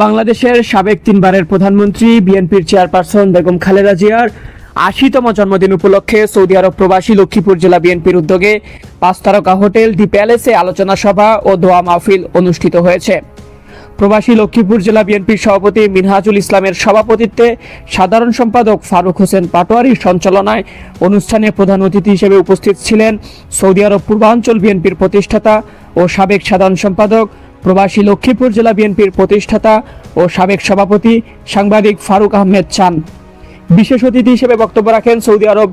বাংলাদেশের সাবেক তিনবারের প্রধানমন্ত্রী, বিএনপির চেয়ারপারসন বেগম খালেদা জিয়ার আশিতম জন্মদিন উপলক্ষে সৌদি আরব প্রবাসী লক্ষ্মীপুর জেলা বিএনপির উদ্যোগে পাঁচ তারকা হোটেল, দি প্যালেসে আলোচনা সভা ও দোয়া মাহফিল অনুষ্ঠিত হয়েছে। প্রবাসী লক্ষ্মীপুর জেলা বিএনপির সভাপতি মিনহাজুল ইসলামের সভাপতিত্বে সাধারণ সম্পাদক ফারুক হোসেন পাটোয়ারির সঞ্চালনায় অনুষ্ঠানে প্রধান অতিথি হিসেবে উপস্থিত ছিলেন সৌদি আরব পূর্বাঞ্চল বিএনপির প্রতিষ্ঠাতা ও সাবেক সাধারণ সম্পাদক প্রবাসী লক্ষ্মীপুর জেলা বিএনপির প্রতিষ্ঠাতা ও সাবেক সভাপতি সাংবাদিক ফারুক আহমেদ চান। বিশেষ অতিথি হিসেবে বক্তব্য রাখেন সৌদি আরব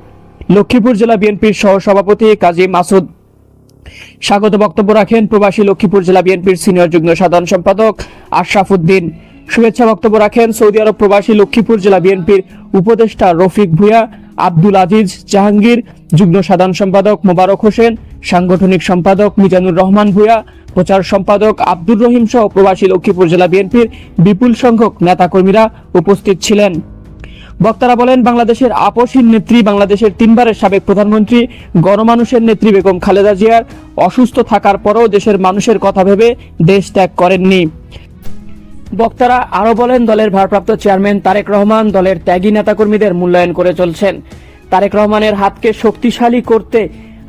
লক্ষ্মীপুর জেলা বিএনপির সহ সভাপতি কাজী মাসুদ। স্বাগত বক্তব্য রাখেন প্রবাসী লক্ষ্মীপুর জেলা বিএনপির সিনিয়র যুগ্ম সাধারণ সম্পাদক আশরাফ উদ্দিন। শুভেচ্ছা বক্তব্য রাখেন সৌদি আরব প্রবাসী লক্ষ্মীপুর জেলা বিএনপির উপদেষ্টা রফিক ভুয়া আব্দুল আজিজ জাহাঙ্গীর, যুগ্ম সাধারণ সম্পাদক মোবারক হোসেন, সাংগঠনিক সম্পাদক মিজানুর রহমান ভুয়া প্রচার সম্পাদক আব্দুর রহিম সহ প্রবাসী লক্ষ্মীপুর জেলা বিএনপির বিপুল সংখ্যক নেতাকর্মীরা উপস্থিত ছিলেন। বক্তারা বলেন, বাংলাদেশের আপসীন নেত্রী, বাংলাদেশের তিনবারের সাবেক প্রধানমন্ত্রী, গণমানুষের নেত্রী বেগম খালেদা জিয়ার অসুস্থ থাকার পরও দেশের মানুষের কথা ভেবে দেশ ত্যাগ করেননি। বক্তারা আরও বলেন, দলের ভারপ্রাপ্ত চেয়ারম্যান তারেক রহমান দলের ত্যাগী নেতাকর্মীদের মূল্যায়ন করে চলছেন। তারেক রহমানের হাতকে শক্তিশালী করতে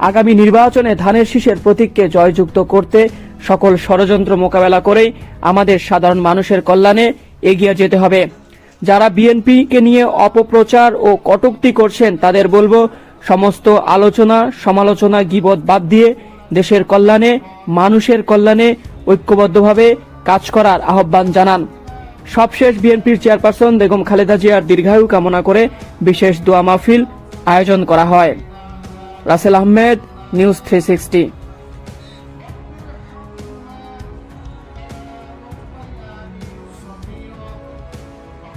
আগামী নির্বাচনে ধানের শীষের প্রতীককে জয়যুক্ত করতে সকল ষড়যন্ত্র মোকাবেলা করেই আমাদের সাধারণ মানুষের কল্যাণে এগিয়ে যেতে হবে। যারা বিএনপিকে নিয়ে অপপ্রচার ও কটুক্তি করছেন, তাদের বলব, সমস্ত আলোচনা, সমালোচনা, গিবত বাদ দিয়ে দেশের কল্যাণে, মানুষের কল্যাণে ঐক্যবদ্ধভাবে কাজ করার আহ্বান জানান। সবশেষ বিএনপির চেয়ারপারসন বেগম খালেদা জিয়ার দীর্ঘায়ু কামনা করে বিশেষ দোয়া মাহফিল আয়োজন করা হয়। Rasel Ahmed, news three sixty.